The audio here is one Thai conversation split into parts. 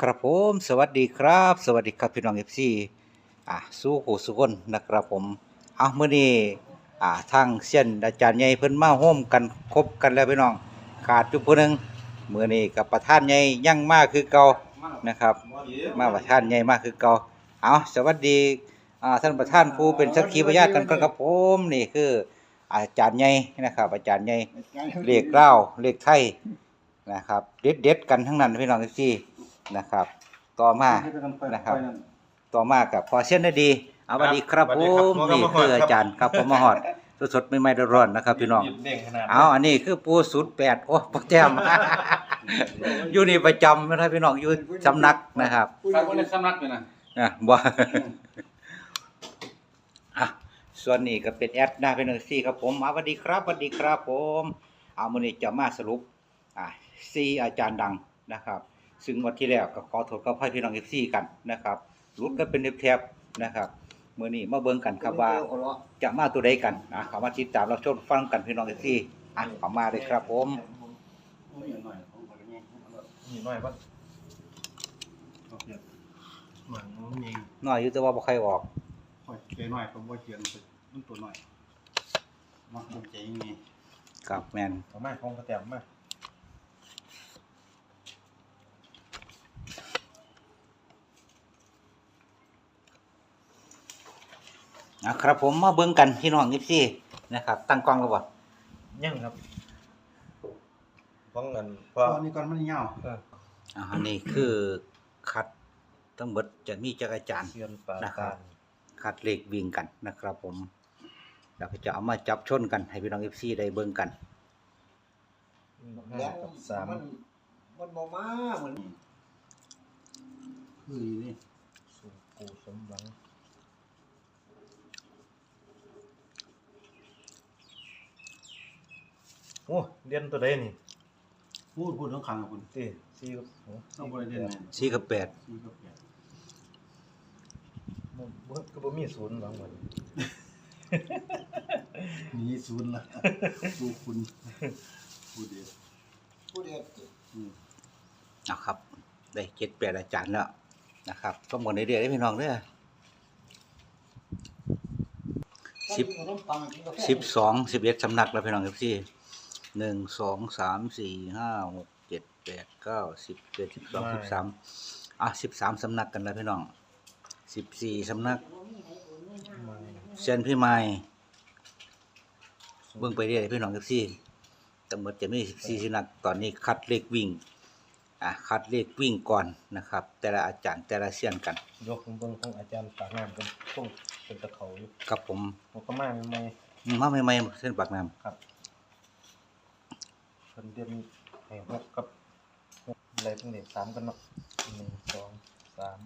ครับผมสวัสดีครับ สวัสดีครับพี่น้องเอฟซีอะสู้หูสุคนนะครับผมเอาเมื่อนี้อ่าทางเส้นอาจารย์ใหญ่เพิ่นมาโฮมกันครบกันแล้วพี่น้องขาดอยู่ผู้หนึงเมื่อนี้กับประธานใหญ่ยั่งมากคือเก่านะครับ มาประธานใหญ่มากคือเก่าเอาสวัสดีอ่าท่านประธานผู้เป็นสักขีพยานกันก่อนครับผมนี่คือ อาจารย์ใหญ่นะครับ อาจารย์ใหญ่เลขเล่าเลขไทยนะครับ เด็ดเด็ดกันทั้งนั้นพี่น้องเอฟซี นะครับ ต่อมานะครับ ต่อมากับพอเช่นได้ดี เอาสวัสดีครับสวัสผดีครับมหมอนี่กำมะฮอดคือครับอาจารย์ครับผมมาหอดสดๆใหม่ๆร้อนๆนะครับ พี่น้อง หยิบเด้งขนาดเอาอันนี้คือปูศูนย์แปดโอ้ปแจม อยู่นี่ประจำนะครับพี่น้องอยู่สำนักนะครับ ฝากคนในสำนักอยู่นะอะบ่อะส่วนนี้ก็เป็นแอดหน้าเป็นหนึ่งซี่ครับผมเอาสวัสดีครับสวัสดีครับผม เอามื้อนี้จะมาสรุป อะซีอาจารย์ดังนะครับ ซึ่งวันที่แล้วก็ขอโทษกับพี่น้อง FC กันนะครับรุดก็เป็นแทบๆนะครับมื้อนี้มาเบิ่งกันครับว่าจะมาตัวใดกันอะเข้ามาติดตามรับชมฟังกันพี่น้อง FC อะเข้ามาเลยครับผมนี่หน่อยป่ะหมันมีน้อยอยู่แต่ว่าบ่ใครออกค่อยใจหน่อยผมว่าเขียนไปมันตัวหน่อยมักมันใจยังไงกับแม่นเอามาคงกระแตมมา อะครับผมมาเบิ่งกันพี่น้อง FC นะครับ ตั้งกล้องแล้วบ่ยังครับป้องกันพตออนนี้ก่อนมันเหี่ยวเอออ่าอันนี้คือคัดทั้งหมดจะมีจักรจานเซียนปลานะครับตาลคัดเลขวิ่งกันนะครับผมแล้วก็จะเอามาจับชนกันให้พี่น้อง FC ได้เบิ่งกัน ห้ากับสามมันมันบ่มาเหมือนคือนี่สูงปูสมหวัง โอ้เรียนตัวใดนี่พูดพูดทั้งครั้งกับคุณตีสี่กับโอ้ต้องบริเวณไหนสี่กับแปดสี่กับแปดบ่บ่ก็บ่มีศูนย์หวังหมดหนีศูนย์ละดูคุณพูดเดียวผู้เดียวอืมนะครับ ได้เจ็ดแปดอาจารย์แล้วนะครับ ก็หมดในเดือนได้พี่น้องเด้อสิบสิบสองสิบเอ็ดสำนักแล้วพี่น้อง FC หนึ่งสองสามสี่ห้าหกเจ็ดแปดเก้าสิบเจ็ดสิบสองสิบสามอะสิบสามสำนักกันแล้วพี่น้องสิบสี่สำนักมาเซนพี่ไม้เบิ่งไปเรื่อยพี่น้องเอฟซีทั้งหมดจะมีสิบสี่สำนักตอนนี้คัดเลขวิ่งอะคัดเลขวิ่งก่อนนะครับ แต่ละอาจารย์แต่ละเซียนกัน ยกเบิ่งของอาจารย์ปากน้ำกันต้องเป็นตะเขาอยู่กับผมผมก็มาใหม่มาใหม่ๆเส้นปากน้ๆครับ เพิ่นเดือนให้หกกับหกอะไรเพิ่งเด็กสามกันเนาะหนึ่งสองสาม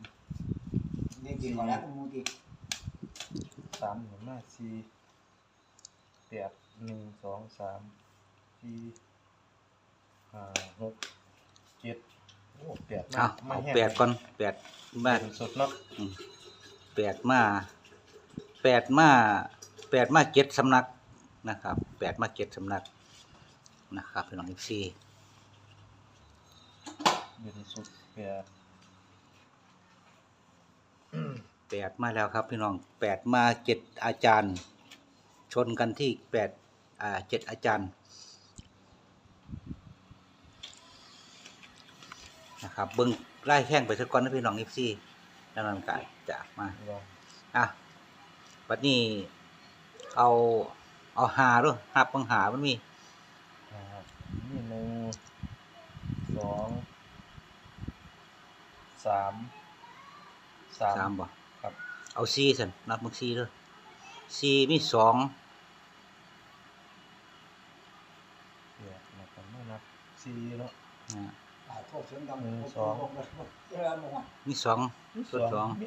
นี่จริงกว่าแล้วมูติสามหนึ่งห้าสี่แปดหนึ่งสองสามสี่ห้าหกเจ็ดโอ้แปดำเอามาเอาแห้งแปดก่อนแปดมาเป็นสุดเนาะอืมแปดมาแปดมาแปดมาเจ็ดสำนักนะครับแปดมาเจ็ดสำนัก นะครับพี่น้องเอฟซีเป็นสุดแปดแปดมาแล้วครับพี่น้องแปดมาเจ็ดอาจารย์ ชนกันที่แปดอ่าเจ็ดอาจารย์นะครับเบิ้งไล่แข้งไปสักก่อนนะพี่น้องเอฟซีแล้วนั่นกายจะมาลองอะบัดนี้เอาเอาหาด้วยหาปังหามันมี ครับนี่หนึ่งสอง สามสามสามบ่ครับ เอาซีสันนับมึงซีด้วยซีมีสองเดี๋ยวนะครับไม่นับสี่เนาะนะโทษเสียงดังหนึ่งสอง เวลาหมดมีสองสุดสอง มี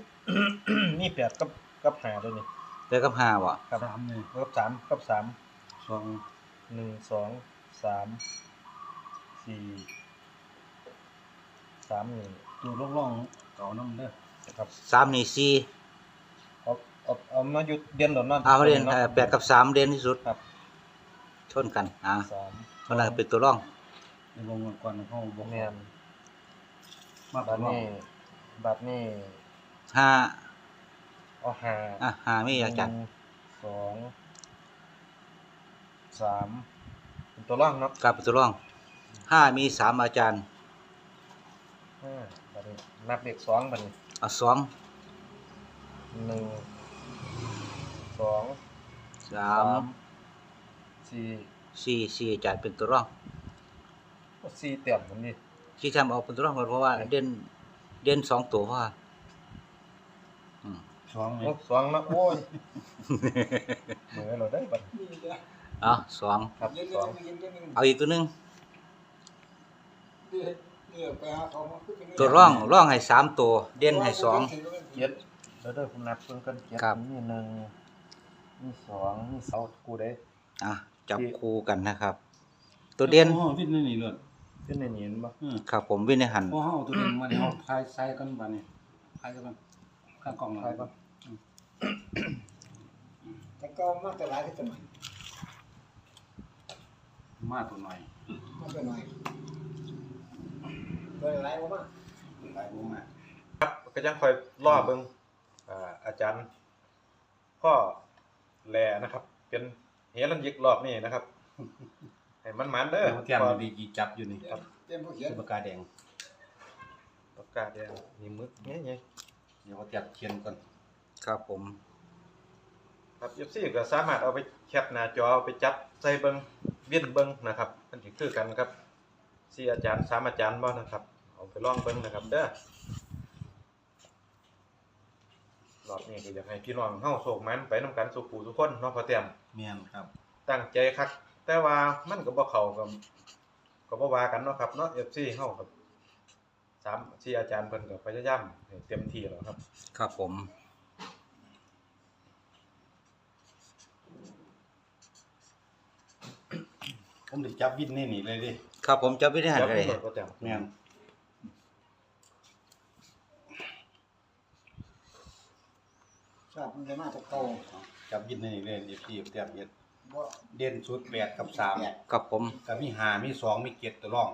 นี่แปดกับกับหาด้วยนี่แล้วกับหาบ่ครับสามเลยกับสามกับสามสองหนึ่งสองสามสี่สามหนึ่ง ตัวร่องๆเก่าน้ำเด้อครับสามนี่ซีเอาเอาเอามาหยุดเดือนหล่นนั่นเอาเรียนเอ่อแปดกับสามเรียนที่สุดครับชนกันอ่าสามเพราะนั้นเป็นตัวร่องในวงก่อนเขาบอกแม่นมาบัตัดวน้อยนี้บัดนี้ห้าเอาหาอะห้ามีอาจารย์หนึ่งสองสามเป็นตัวร่างเนาะกับตัวรองห้ามีสามอาจารย์ห้าบัด นี้นับเลขสองบัดนี้อะสองหนึ่งสองสามสี่สี่สี่อาจารย์เป็นตัวรองสี่เต็มมันนี่ที่ทำเอาเป็นตัวรองเพราะว่าเด่นเด่นสองตัวเพราะว่าอืมสองนี่โอ้สองนะโอ้ยเหมือนเราได้บัดนี่เด้อเอาสองครับเย็นสองๆเย็นๆเย็นๆเอาอีกตัวหนึง เด้อเด้อไปหาเขามาคือเป็นตัวร่องร่องให้สามตัว เด่นให้สอง เจ็ดแล้วเด้อผมนับเพิ่งกันเจ็ดครับมีหนึ่งมีสองมีเสากูได้อะจับคู่กันนะครับ ตัวเด่นโอ้วิ่งนี่นี่เลยขึ้นในนี้เห็นบ่อืมครับผมวินิหันโอ้เฮาตัวเด่นมาเดี๋ยวเฮาทายใส่กันบัดนี้ทายกันข้างกล่องใช่ปะแต่ก็มาแต่หลายที่สมัยมาตัวหน่อยมาแต่น้อย ตัวหลายกว่ามาหลายบ่มากก็ยังคอยล่อเบิ่งอ่าอาจารย์พ่อแลนะครับ เป็นเฮลันยิกรอบนี้นะครับให้มันมันๆเด้อเดี๋ยวเที่ยงดีกี่จับอยู่นี่เต็มเต็มผู้เขียนคือปากกาแดงปากกาแดงนี่มึกเนี่ยไงเดี๋ยวเขาเตรียมเขียนก่อนครับผมครับ FC ก็สามารถเอาไปแคปหน้าจอเอาไปจับใส่เบิ่งเวียนเบิ่งนะครับมันสิคือกันครับ สี่อาจารย์สามอาจารย์บ่นะครับเอาไปลองเบิ่งนะครับเด้อรอบนี้ก็อยากให้พี่น้องเฮาโศกมันไปนํกันสุขผู้ทุกคนเนาะพ่อเตรียมแม่นครับ ตั้งใจคักแต่ว่ามันก็บ่เข้ากับก็บ่ว่ากันเนาะครับเนาะ FC เฮากับสามที่อาจารย์เพิ่นก็พยายามให้เต็มที่แล้วครับ ครับผม ผมได้จับวินนี่นี่เลยดิครับผมจับวินิหันแล้วกันเลยเพิ่นก็แต่แม่นชอบมันจะมาจากเก่าจับวินนี่เลยเดี๋ยวพี่เตรียมเฮ็ดบ่เด่นสุดแปดกับสามแปดครับผมก็มีห้ามีสองมีเจ็ดตัวร่อง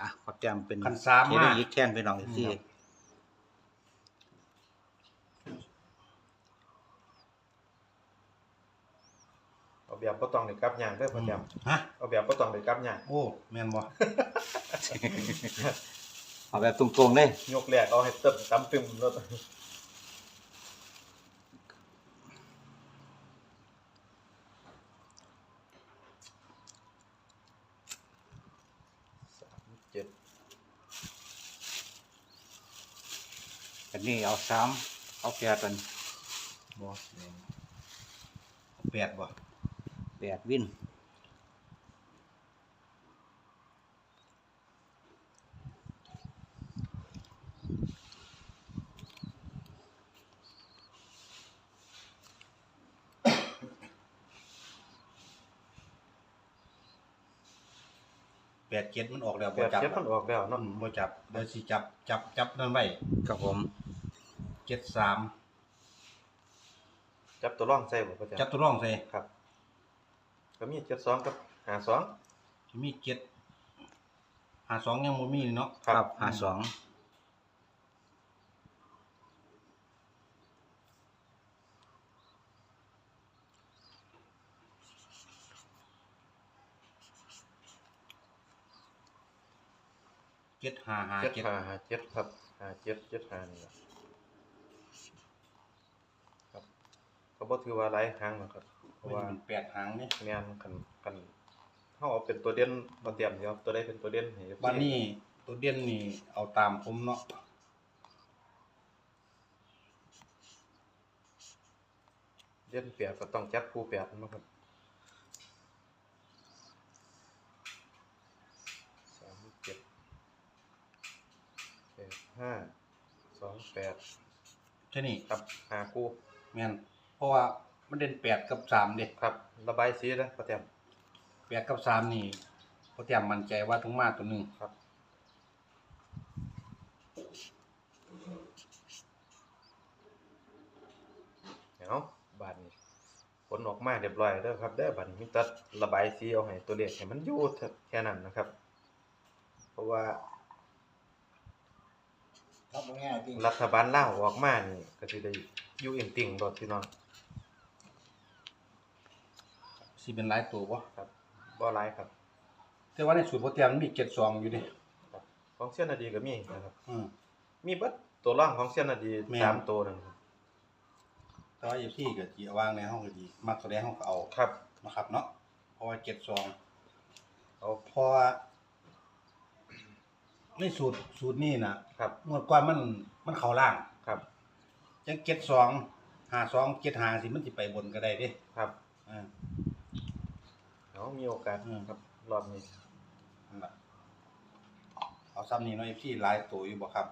อะขอแจมเป็นคันสามเทเลมากยิกแค้นพี่น้องที่ ครับ เอา แบบบ่ต้องได้กลับย่างเด้อพ่อแต้มฮะ เอาแบบบ่ต้องได้กลับย่างโอ้แม่นบ่เอาแบบตรงๆเลยยกแรกเอาให้เติมตำตึมแล้วสามเจ็ดอันนี้เอาสามเอาแปดเป็นบ่แม่นแปดบ่ แปดวินแปดเจ็ดมันออกแล้วแปบ่ดจับเจ็ดมันออกแล้วอืเนาะมบ่จับเดี๋ยวสิจับจับจับนั่นไว้ครับผมเจ็ดสามจับตัวร่องใส่บ่พ่อแต้มจับตัวร่องใส่ครับ ก็มีเจ็ดสองกับหาสอง จะมีเจ็ดหาสองยังบ่มีเนาะครับห้าสองเจ็ดห้าห้าเจ็ดเจ็ดหาหาเจ็ดครับหาเจ็ดเจ็ดหานี่ล่ะครับก็บ่ถือว่าหลายครั้งหรอกครับ เพราะว่าว่ามันแปดหางนี่แม่นคันคันเฮาเอาเป็นตัวเด่นบ่เตรียมเดี๋ยวตัวใดเป็นตัวเด่นให้ FC วันนี้ตัวเด่นนี่เอาตามผมเนาะเด่นแปดก็ต้องจัดคู่แปดมาครับสามเจ็ดแปดห้าสองแปดใช่นี่ครับหาคู่ แม่นเพราะว่า มันเด่นแปดกับสามเด็ครับ ระบายสีนะประเตรียมแปดกับสามนี่พอเตรียมมั่นใจว่าต้องมาตัวหนึ่งครับเอาบาดนี้ผลออกมาเรียบร้อยแล้วครับเด้อบาดนี้มีแตัดระบายสีเอาให้ตัวเลขให้มันอยู่แค่นั้นนะครับ เพราะว่าครับบ่แน่จริงรัฐบาลลาวออกมานี่ก็สิได้อยู่เอ็นติ่งรถพี่น้อง สิเป็นหลายตัวบ่ครับบ่หลายครับแต่ว่าในสูตรโปรแกรมมันมี72อยู่ดิของเสี้ยนนาดีก็มีนะครับ อืม มีเบิดตัวร่องของเสี้ยนนาดีแม่น สามตัวนั่นครับแต่ว่า FC ก็สิเอาวางในห้องก็ดีมักแสดงเฮาก็เอาครับ นะครับ เนาะเพราะว่า72เอาเพราะว่าในสูตรสูตรนี้นะครับงวดก่อนมันมันเข้าล่างครับจัง72 52 75สิมันสิไปบนก็ได้เด้ครับ อ่า เอามีโอกาสอืม ครับรอบนี้นั่นล่ะเอาซ้ำนี้เนาะ FC หลายตัวอยู่บ่ครับ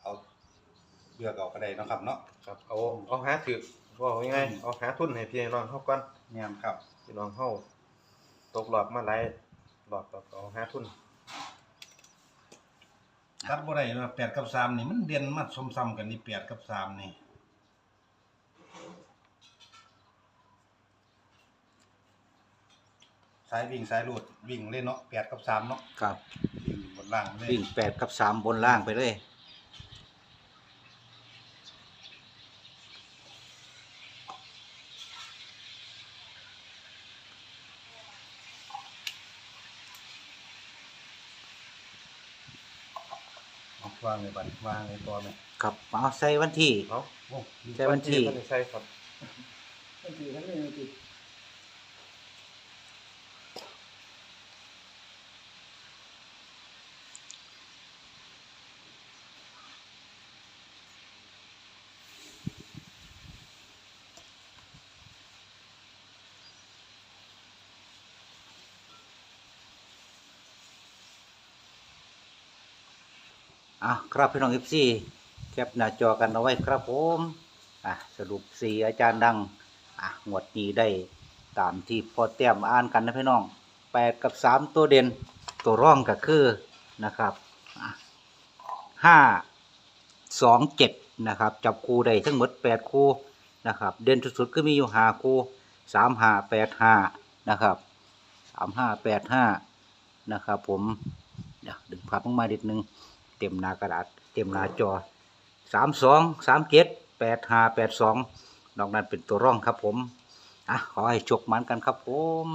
เอาเลือกเอาก็ได้เนาะครับเนาะ ครับเอาเอาหาถือว่าง่ายๆเอาหาทุนให้พี่น้องเฮาก่อนแม่นครับ พี่น้องเฮาตกรอบมาหลายรอบก็เอาหาทุนตัดบ่ได้ว่า8กับ3นี่มันเด่นมาซ้ำๆกันนี่8กับ3นี่ายวิ่งสายรูดวิ่งเล่นเนาะ8กับ3เนาะครับวิ่งบนล่างเลยวิ่งแปดกับสามบนล่างไปเลยเอาวางเลยบัดวางเลยตัวเลยครับเอาใส่วันที่เอาโอ้ใส่วันที่บ่ได้ใช่ครับมันคือทั้งนี้มันคื อะครับพี่น้องเอฟซีแคปหน้าจอกันเอาไว้ครับผมอะสรุปสี่อาจารย์ดังอะงวดนี้ได้ตามที่พอแต้มอ่านกันนะพี่น้องแปดกับสามตัวเด่นตัวร่องก็คือนะครับห้าสองเจ็ดนะครับ จับคู่ได้ทั้งหมดแปดคู่นะครับ เด่นสุดๆก็มีอยู่ห้าคู่สามห้าแปดห้านะครับสามห้าแปดห้านะครับ ผมเดี๋ยวดึงภาพลงมาดิดนึง เต็มหน้ากระดาษ เต็มหน้าจอสามสองสามเจ็ดแปดห้าแปดสองนอกนั้นเป็นตัวร่องครับผมอะขอให้จบมันกันครับผม